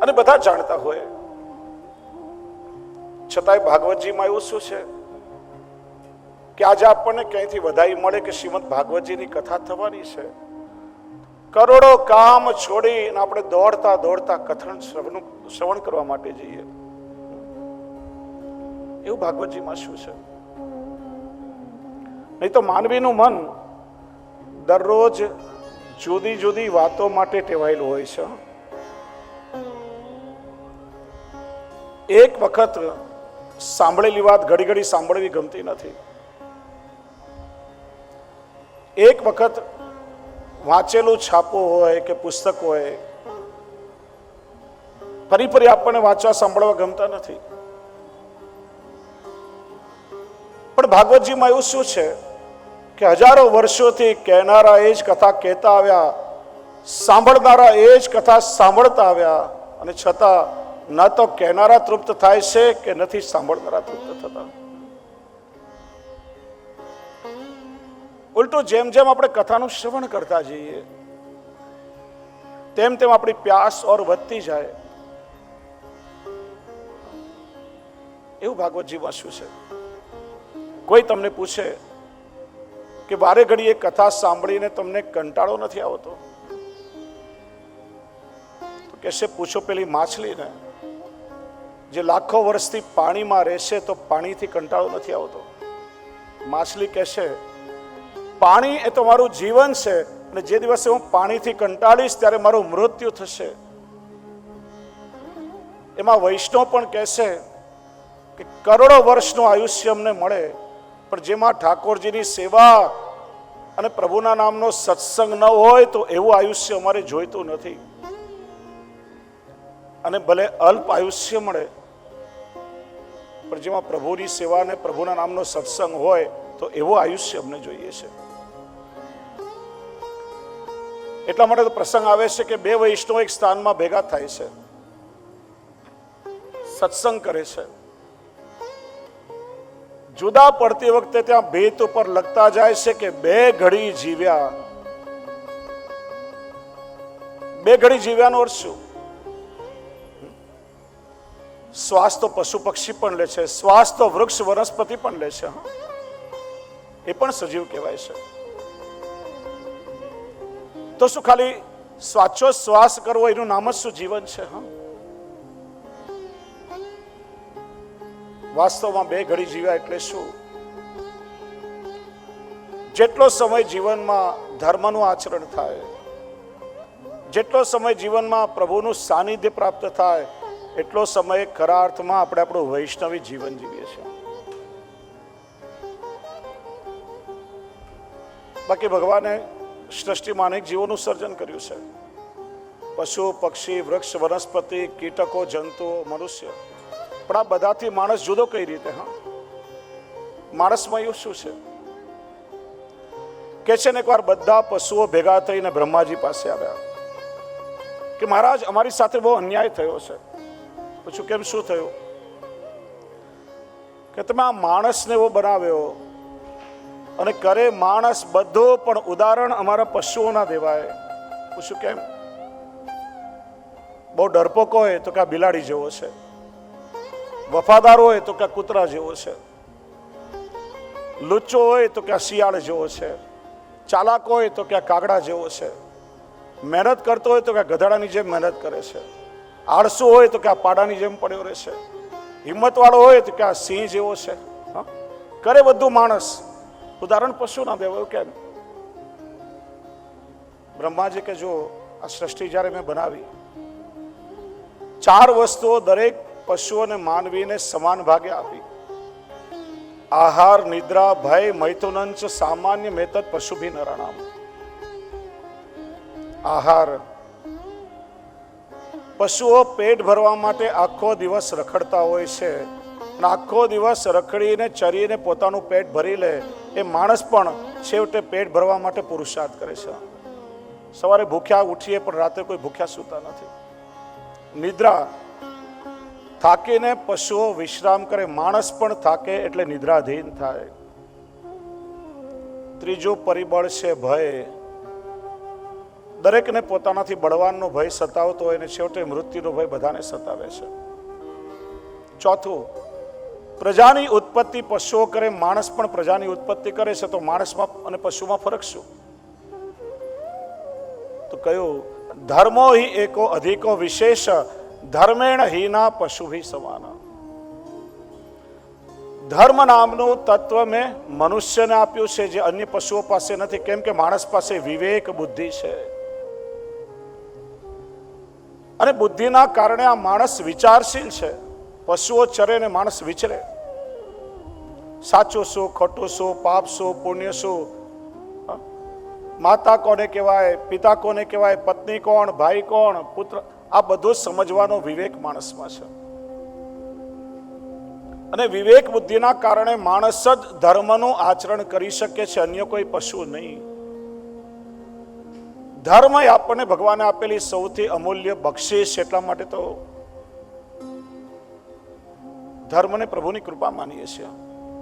અને બધા જાણતા હોય. છતાંય ભાગવતજીમાં એવું શું છે? કે આજે આપણને ક્યાંયથી વધાઈ મળે કે શ્રીમદ ભાગવતજીની કથા થવાની છે? કરોડો કામ છોડી અને આપણે દોડતા દોડતા કથન શ્રવણ શ્રવણ કરવા માટે જઈએ. એવું ભાગવતજીમાં શું છે? નહીં તો માનવીનું મન દરરોજ જુદી જુદી વાતો માટે ટેવાયેલું હોય છે. એક વખત સાંભળેલી વાત ઘડી ઘડી સાંભળવી ગમતી નથી. એક વખત વાંચેલું છાપું હોય કે પુસ્તક હોય, ફરી ફરી આપણને વાંચવા સાંભળવા ગમતા નથી. પણ ભાગવતજીમાં એવું શું છે કે હજારો વર્ષોથી કહેનારા એ જ કથા કહેતા આવ્યા, સાંભળનારા એ જ કથા સાંભળતા આવ્યા, અને છતાં ન તો કહેનારા તૃપ્ત થાય છે કે નથી સાંભળનારા તૃપ્ત થતા. ઉલટું જેમ જેમ આપણે કથાનું શ્રવણ કરતા જઈએ, તેમ તેમ આપણી પ્યાસ ઓર વધતી જાય. એવું ભાગવતજી વાંચ્યું છે. કોઈ તમને પૂછે કે વારે ઘડી એ કથા સાંભળીને તમને કંટાળો નથી આવતો? તો કહેશે, પૂછો પેલી માછલીને. જે લાખો વર્ષથી પાણીમાં રહેશે તો પાણીથી કંટાળો નથી આવતો. માછલી કહેશે, પાણી એ તો મારું જીવન છે અને જે દિવસે હું પાણીથી કંટાળીશ ત્યારે મારું મૃત્યુ થશે. એમાં વૈષ્ણવ પણ કહેશે કે કરોડો વર્ષનું આયુષ્ય અમને મળે, પણ જેમાં ઠાકોરજીની સેવા અને પ્રભુના નામનો સત્સંગ ન હોય તો એવું આયુષ્ય અમારે જોઈતું નથી. અને ભલે અલ્પ આયુષ્ય મળે પણ જેમાં પ્રભુની સેવા અને પ્રભુના નામનો સત્સંગ હોય તો એવો આયુષ્ય અમને જોઈએ છે. એટલા માટે તો પ્રસંગ આવે છે કે બે વૈષ્ણવ એક સ્થાનમાં ભેગા થાય છે. સત્સંગ કરે છે. જુદા પડતી વખતે ત્યાં ભેત ઉપર લખતા જાય છે કે બે ઘડી જીવ્યા. બે ઘડી જીવ્યાનો અર્થ શું? શ્વાસ તો પશુ પક્ષી પણ લે છે શ્વાસ તો વૃક્ષ વનસ્પતિ પણ લે છે. એ પણ સજીવ કહેવાય છે. તો શું ખાલી સ્વાચો શ્વાસ કરવો, એનું નામ જ શું જીવન છે, હા? વાસ્તવમાં બે ઘડી જીવ્યા એટલે શું? જેટલો સમય જીવનમાં ધર્મનું આચરણ થાય, જેટલો સમય જીવનમાં પ્રભુનું સાનિધ્ય પ્રાપ્ત થાય એટલો સમય ખરા અર્થમાં આપણે આપણું વૈષ્ણવી જીવન જીવીએ છીએ. બાકી ભગવાને સૃષ્ટિમાં અનેક જીવોનું સર્જન કર્યું છે. પશુ, પક્ષી, વૃક્ષ, વનસ્પતિ, કીટકો, જંતુઓ, મનુષ્ય. પણ આ બધાથી માણસ જુદો કઈ રીતે, હા? માણસમાં એવું શું છે? કે છે ને એકવાર બધા પશુઓ ભેગા થઈને બ્રહ્માજી પાસે આવ્યા. કે મહારાજ, અમારી સાથે બહુ અન્યાય થયો છે. પૂછું, કેમ શું થયું? કે તમે આ માણસને એવો બનાવ્યો અને કરે માણસ બધો પણ ઉદાહરણ અમારા પશુઓના દેવાય પૂછું, કેમ? બહુ ડરપોક હોય તો કે આ બિલાડી જેવો છે. વફાદાર હોય તો કે કૂતરા જેવો છે. લુચ્ચો હોય તો કે આ શિયાળ જેવો છે. ચાલાક હોય તો કે આ કાગડા જેવો છે. મહેનત કરતો હોય તો કે ગધાડાની જેમ મહેનત કરે છે. આળસુ હોય તો કે આ પાડાની જેમ પડ્યો રહે છે હિંમતવાળો હોય તો કે આ સિંહ જેવો છે? કરે બધું માણસ. ઉદાહરણ પશુ ના દેવાયું કેમ? બ્રહ્માજી કે જો, આ સૃષ્ટિ જ્યારે મેં બનાવી, ચાર વસ્તુઓ દરેક પશુ અને માનવીને સમાન ભાગે આપી. આહાર, નિદ્રા, ભય મૈથુનંચ સામાન્ય મેતત પશુભી નરાણામ આહાર પશુઓ પેટ ભરવા માટે આખો દિવસ રખડતા હોય છે અને આખો દિવસ રખડીને, ચરીને પોતાનું પેટ ભરી લે, એ માણસ પણ છેવટે પેટ ભરવા માટે પુરુષાર્થ કરે છે. સવારે ભૂખ્યા ઉઠીએ પણ રાતે કોઈ ભૂખ્યા સૂતા નથી. નિદ્રા થાકીને પશુઓ વિશ્રામ કરે, માણસ પણ થાકે એટલે નિદ્રાધીન થાય. ત્રીજું પરિબળ છે ભય. દરેકને પોતાનાથી બળવાનનો ભય સતાવતો હોય અને છેવટે મૃત્યુનો ભય બધાને સતાવે છે. ચોથું, પ્રજાની ઉત્પત્તિ પશુઓ કરે, માણસ પણ પ્રજાની ઉત્પત્તિ કરે છે, તો માણસમાં અને પશુમાં ફરક શું? તો કયું, ધર્મો હિ એકો અધિકો વિશેષ, ધર્મેણ હિના પશુ હિ સમાના. ધર્મ નામનું તત્વ મેં મનુષ્યને આપ્યું છે, જે અન્ય પશુઓ પાસે નથી, કેમ કે માણસ પાસે વિવેક બુદ્ધિ છે. અને બુદ્ધિના કારણે આ માણસ વિચારશીલ છે. પશુઓ ચરે ને માણસ વિચરે. સાચું શું, ખોટું શું, પાપ શું, પુણ્ય શું? માતા કોને કહેવાય, પિતા કોને કહેવાય, પત્ની કોણ, ભાઈ કોણ, પુત્ર? આ બધું સમજવાનો વિવેક માણસમાં છે. અને વિવેક બુદ્ધિના કારણે માણસ જ ધર્મનું આચરણ કરી શકે છે, અન્ય કોઈ પશુ નહીં. ધર્મ એ આપણને ભગવાને આપેલી સૌથી અમૂલ્ય બક્ષિસ એટલા માટે તો ધર્મને પ્રભુની કૃપા માનીએ છીએ.